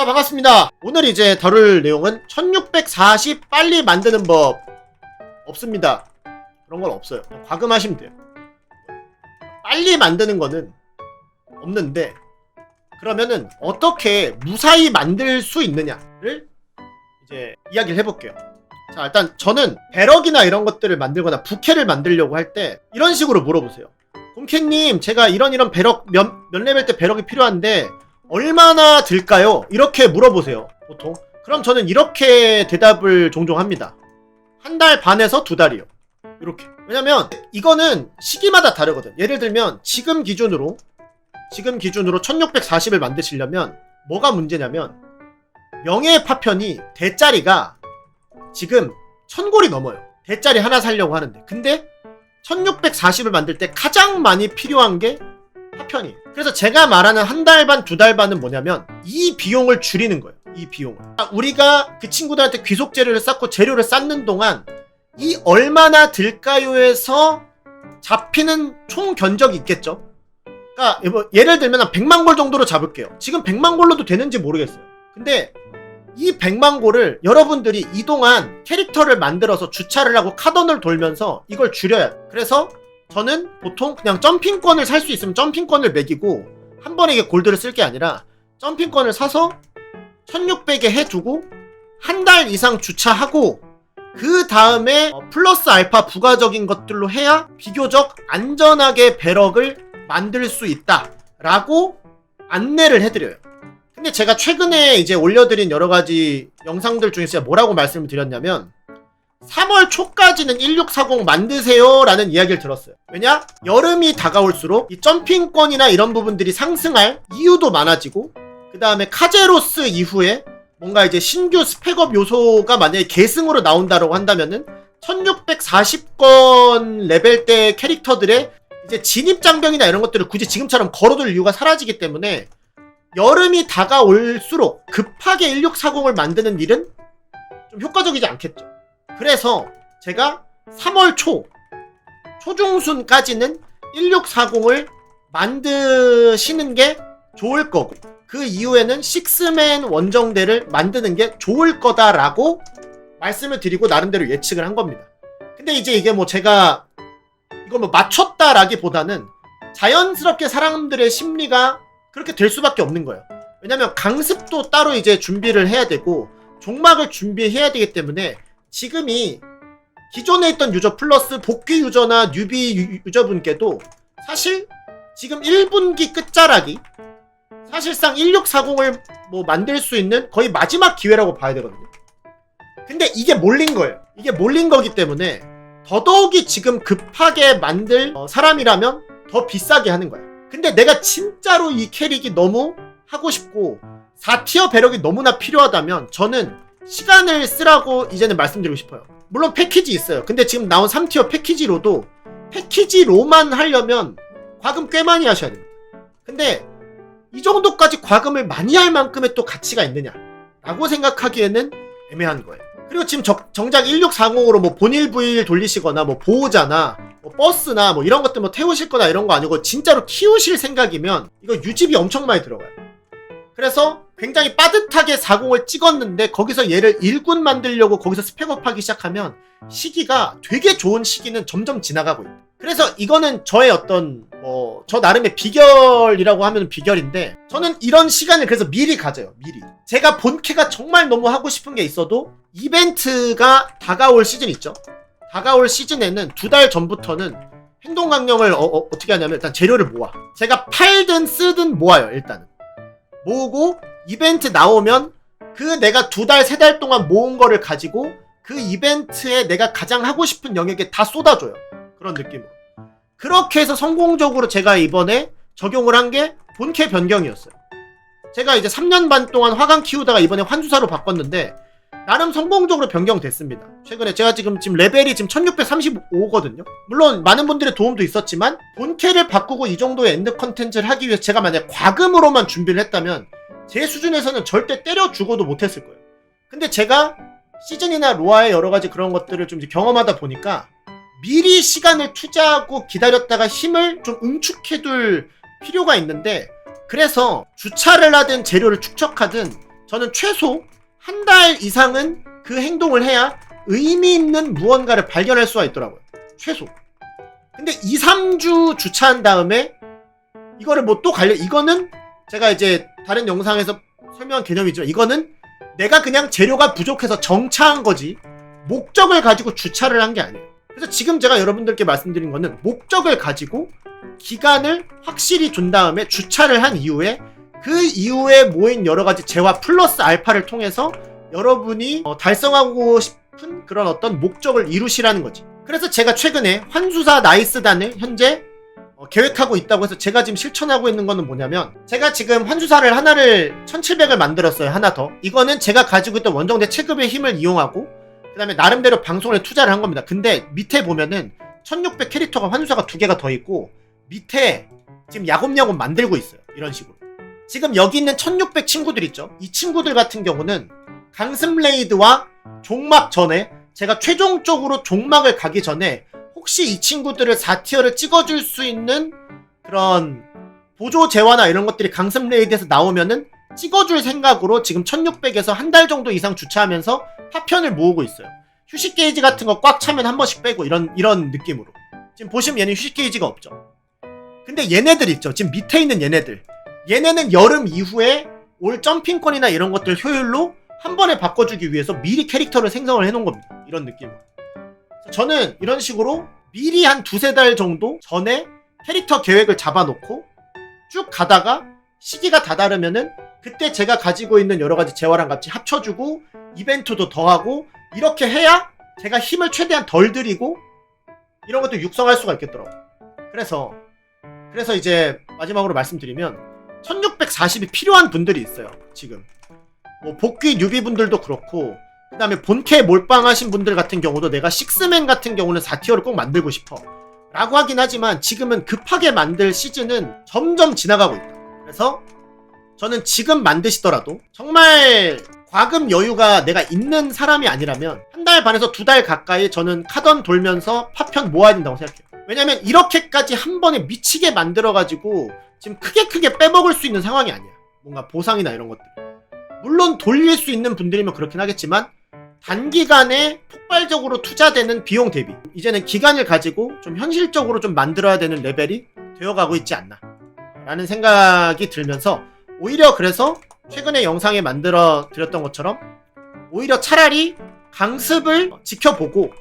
야 반갑습니다. 오늘 이제 다룰 내용은 1640 빨리 만드는 법 없습니다. 그런 건 없어요. 과금하시면 돼요. 빨리 만드는 거는 없는데 그러면은 어떻게 무사히 만들 수 있느냐를 이제 이야기를 해볼게요. 자 일단 저는 배럭이나 이런 것들을 만들거나 부캐를 만들려고 할 때 이런 식으로 물어보세요. 곰캐님 제가 이런 이런 배럭 몇, 몇 레벨 때 배럭이 필요한데 얼마나 들까요? 이렇게 물어보세요. 보통. 그럼 저는 이렇게 대답을 종종 합니다. 한 달 반에서 두 달이요. 이렇게. 왜냐면 이거는 시기마다 다르거든. 예를 들면 지금 기준으로 지금 기준으로 1640을 만드시려면 뭐가 문제냐면 명예 파편이 대짜리가 지금 1000골이 넘어요. 대짜리 하나 살려고 하는데. 근데 1640을 만들 때 가장 많이 필요한 게 파편이에요. 그래서 제가 말하는 한 달 반, 두 달 반은 뭐냐면 이 비용을 줄이는 거예요. 이 비용을. 아, 우리가 그 친구들한테 귀속 재료를 쌓고 재료를 쌓는 동안 이 얼마나 들까요에서 잡히는 총 견적이 있겠죠. 그러니까 뭐 예를 들면 한 100만 골 정도로 잡을게요. 지금 100만 골로도 되는지 모르겠어요. 근데 이 100만 골을 여러분들이 이동안 캐릭터를 만들어서 주차를 하고 카던을 돌면서 이걸 줄여야 해요. 그래서 저는 보통 그냥 점핑권을 살 수 있으면 점핑권을 매기고 한 번에 골드를 쓸 게 아니라 점핑권을 사서 1600에 해두고 한 달 이상 주차하고 그 다음에 어, 플러스 알파 부가적인 것들로 해야 비교적 안전하게 배럭을 만들 수 있다 라고 안내를 해드려요. 근데 제가 최근에 이제 올려드린 여러 가지 영상들 중에서 뭐라고 말씀을 드렸냐면 3월 초까지는 1640 만드세요 라는 이야기를 들었어요. 왜냐? 여름이 다가올수록 이 점핑권이나 이런 부분들이 상승할 이유도 많아지고 그 다음에 카제로스 이후에 뭔가 이제 신규 스펙업 요소가 만약에 계승으로 나온다고 한다면은 1640건 레벨대 캐릭터들의 이제 진입 장벽이나 이런 것들을 굳이 지금처럼 걸어둘 이유가 사라지기 때문에 여름이 다가올수록 급하게 1640을 만드는 일은 좀 효과적이지 않겠죠. 그래서 제가 3월 초 초중순까지는 1640을 만드시는 게 좋을 거고 그 이후에는 식스맨 원정대를 만드는 게 좋을 거다라고 말씀을 드리고 나름대로 예측을 한 겁니다. 근데 이제 이게 뭐 제가 이걸 뭐 맞췄다라기보다는 자연스럽게 사람들의 심리가 그렇게 될 수밖에 없는 거예요. 왜냐면 강습도 따로 이제 준비를 해야 되고 종막을 준비해야 되기 때문에 지금이 기존에 있던 유저 플러스 복귀 유저나 뉴비 유- 유저분께도 사실 지금 1분기 끝자락이 사실상 1640을 뭐 만들 수 있는 거의 마지막 기회라고 봐야 되거든요. 근데 이게 몰린 거예요. 이게 몰린 거기 때문에 더더욱이 지금 급하게 만들 어, 사람이라면 더 비싸게 하는 거야. 근데 내가 진짜로 이 캐릭이 너무 하고 싶고 4티어 배럭이 너무나 필요하다면 저는 시간을 쓰라고 이제는 말씀드리고 싶어요. 물론 패키지 있어요. 근데 지금 나온 3티어 패키지로도 패키지로만 하려면 과금 꽤 많이 하셔야 됩니다. 근데 이 정도까지 과금을 많이 할 만큼의 또 가치가 있느냐? 라고 생각하기에는 애매한 거예요. 그리고 지금 적- 정작 1640으로 뭐 본일 부일 돌리시거나 뭐 보호자나 뭐 버스나 뭐 이런 것들 뭐 태우실 거나 이런 거 아니고 진짜로 키우실 생각이면 이거 유지비 엄청 많이 들어가요. 그래서 굉장히 빠듯하게 40을 찍었는데 거기서 얘를 1군 만들려고 거기서 스펙업 하기 시작하면 시기가 되게 좋은 시기는 점점 지나가고 있다. 그래서 이거는 저의 어떤 뭐 저 나름의 비결이라고 하면 비결인데 저는 이런 시간을 그래서 미리 가져요. 미리. 제가 본캐가 정말 너무 하고 싶은 게 있어도 이벤트가 다가올 시즌 있죠. 다가올 시즌에는 두 달 전부터는 행동 강령을 어, 떻게 하냐면 일단 재료를 모아. 제가 팔든 쓰든 모아요. 일단은. 모으고 이벤트 나오면 그 내가 두 달, 세 달 동안 모은 거를 가지고 그 이벤트에 내가 가장 하고 싶은 영역에 다 쏟아줘요. 그런 느낌으로. 그렇게 해서 성공적으로 제가 이번에 적용을 한 게 본캐 변경이었어요. 제가 이제 3년 반 동안 화강 키우다가 이번에 환주사로 바꿨는데 나름 성공적으로 변경됐습니다. 최근에 제가 지금 지금 레벨이 지금 1635거든요. 물론 많은 분들의 도움도 있었지만 본캐를 바꾸고 이 정도의 엔드 컨텐츠를 하기 위해서 제가 만약 과금으로만 준비를 했다면 제 수준에서는 절대 때려 죽어도 못했을 거예요. 근데 제가 시즌이나 로아의 여러 가지 그런 것들을 좀 경험하다 보니까 미리 시간을 투자하고 기다렸다가 힘을 좀 응축해둘 필요가 있는데 그래서 주차를 하든 재료를 축적하든 저는 최소 한 달 이상은 그 행동을 해야 의미 있는 무언가를 발견할 수가 있더라고요. 최소. 근데 2, 3주 주차한 다음에 이거를 뭐 또 갈려 이거는 제가 이제 다른 영상에서 설명한 개념이죠. 이거는 내가 그냥 재료가 부족해서 정차한 거지 목적을 가지고 주차를 한 게 아니에요. 그래서 지금 제가 여러분들께 말씀드린 거는 목적을 가지고 기간을 확실히 준 다음에 주차를 한 이후에 그 이후에 모인 여러 가지 재화 플러스 알파를 통해서 여러분이 어, 달성하고 싶은 그런 어떤 목적을 이루시라는 거지. 그래서 제가 최근에 환수사 나이스단을 현재 어, 계획하고 있다고 해서 제가 지금 실천하고 있는 거는 뭐냐면 제가 지금 환수사를 하나를 1700을 만들었어요. 하나 더. 이거는 제가 가지고 있던 원정대 체급의 힘을 이용하고 그 다음에 나름대로 방송에 투자를 한 겁니다. 근데 밑에 보면은 1600 캐릭터가 환수사가 두 개가 더 있고 밑에 지금 야곱야곱 만들고 있어요. 이런 식으로. 지금 여기 있는 1600 친구들 있죠? 이 친구들 같은 경우는 강슴레이드와 종막 전에 제가 최종적으로 종막을 가기 전에 혹시 이 친구들을 4티어를 찍어줄 수 있는 그런 보조 재화나 이런 것들이 강슴레이드에서 나오면은 찍어줄 생각으로 지금 1600에서 한 달 정도 이상 주차하면서 파편을 모으고 있어요. 휴식 게이지 같은 거 꽉 차면 한 번씩 빼고 이런 이런 느낌으로. 지금 보시면 얘는 휴식 게이지가 없죠. 근데 얘네들 있죠. 지금 밑에 있는 얘네들. 얘네는 여름 이후에 올 점핑권이나 이런 것들 효율로 한 번에 바꿔주기 위해서 미리 캐릭터를 생성을 해놓은 겁니다. 이런 느낌으로. 저는 이런 식으로 미리 한 두세 달 정도 전에 캐릭터 계획을 잡아놓고 쭉 가다가 시기가 다다르면은 그때 제가 가지고 있는 여러 가지 재화랑 같이 합쳐주고 이벤트도 더하고 이렇게 해야 제가 힘을 최대한 덜 들이고 이런 것도 육성할 수가 있겠더라고. 그래서 그래서 이제 마지막으로 말씀드리면 1640이 필요한 분들이 있어요. 지금 뭐 복귀 뉴비 분들도 그렇고 그 다음에 본캐 몰빵하신 분들 같은 경우도 내가 식스맨 같은 경우는 4티어를 꼭 만들고 싶어. 라고 하긴 하지만 지금은 급하게 만들 시즌은 점점 지나가고 있다. 그래서 저는 지금 만드시더라도 정말 과금 여유가 내가 있는 사람이 아니라면 한 달 반에서 두 달 가까이 저는 카던 돌면서 파편 모아야 된다고 생각해요. 왜냐면 이렇게까지 한 번에 미치게 만들어가지고 지금 크게 크게 빼먹을 수 있는 상황이 아니야. 뭔가 보상이나 이런 것들. 물론 돌릴 수 있는 분들이면 그렇긴 하겠지만 단기간에 폭발적으로 투자되는 비용 대비. 이제는 기간을 가지고 좀 현실적으로 좀 만들어야 되는 레벨이 되어가고 있지 않나. 라는 생각이 들면서 오히려 그래서 최근에 영상에 만들어 드렸던 것처럼 오히려 차라리 강습을 지켜보고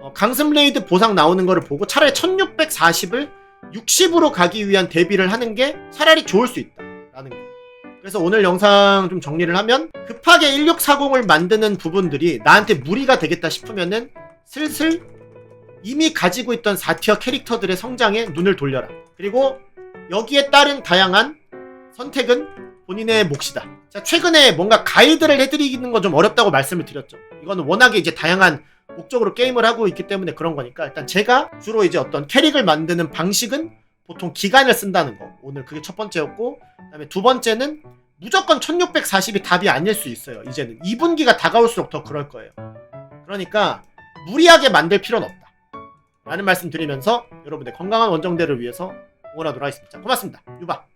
어, 강습 레이드 보상 나오는 거를 보고 차라리 1640을 60으로 가기 위한 대비를 하는 게 차라리 좋을 수 있다 라는 거 그래서 오늘 영상 좀 정리를 하면 급하게 1640을 만드는 부분들이 나한테 무리가 되겠다 싶으면은 슬슬 이미 가지고 있던 4티어 캐릭터들의 성장에 눈을 돌려라. 그리고 여기에 따른 다양한 선택은 본인의 몫이다. 자, 최근에 뭔가 가이드를 해드리는 건 좀 어렵다고 말씀을 드렸죠. 이거는 워낙에 이제 다양한 목적으로 게임을 하고 있기 때문에 그런 거니까 일단 제가 주로 이제 어떤 캐릭을 만드는 방식은 보통 기간을 쓴다는 거. 오늘 그게 첫 번째였고, 그 다음에 두 번째는 무조건 1640이 답이 아닐 수 있어요. 이제는 2분기가 다가올수록 더 그럴 거예요. 그러니까 무리하게 만들 필요는 없다. 라는 말씀 드리면서 여러분의 건강한 원정대를 위해서 응원하도록 하겠습니다. 고맙습니다. 유바.